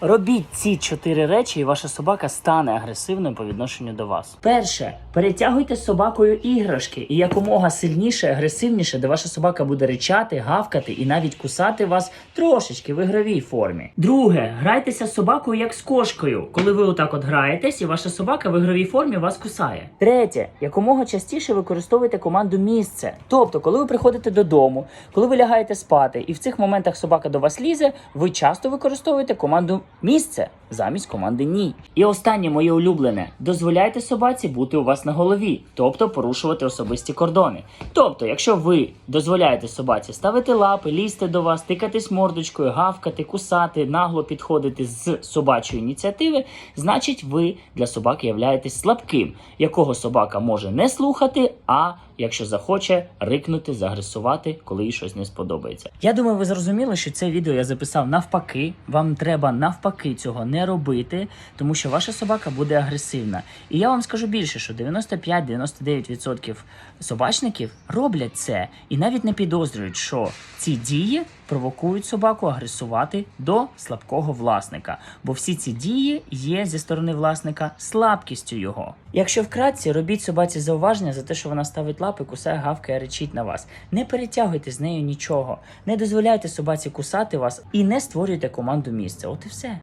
Робіть ці чотири речі, і ваша собака стане агресивною по відношенню до вас. Перше, перетягуйте собакою іграшки, і якомога сильніше, агресивніше, де ваша собака буде ричати, гавкати і навіть кусати вас трошечки в ігровій формі. Друге, грайтеся з собакою як з кошкою, коли ви отак от граєтесь, і ваша собака в ігровій формі вас кусає. Третє, якомога частіше використовуйте команду місце. Тобто, коли ви приходите додому, коли ви лягаєте спати, і в цих моментах собака до вас лізе, ви часто використовуєте команду місце замість команди ні. І останнє моє улюблене: дозволяйте собаці бути у вас на голові, тобто порушувати особисті кордони. Тобто, якщо ви дозволяєте собаці ставити лапи, лізти до вас, тикатись мордочкою, гавкати, кусати, нагло підходити з собачої ініціативи, значить ви для собаки являєтесь слабким, якого собака може не слухати, а якщо захоче рикнути, загресувати, коли їй щось не сподобається. Я думаю, ви зрозуміли, що це відео я записав навпаки. Вам треба навпаки цього не робити, тому що ваша собака буде агресивна. І я вам скажу більше, що 95-99% собачників роблять це і навіть не підозрюють, що ці дії провокують собаку агресувати до слабкого власника, бо всі ці дії є зі сторони власника слабкістю його. Якщо вкратці робіть собаці зауваження за те, що вона ставить лапи, кусає, гавкає, речить на вас. Не перетягуйте з нею нічого, не дозволяйте собаці кусати вас і не створюйте команду місця. От і все.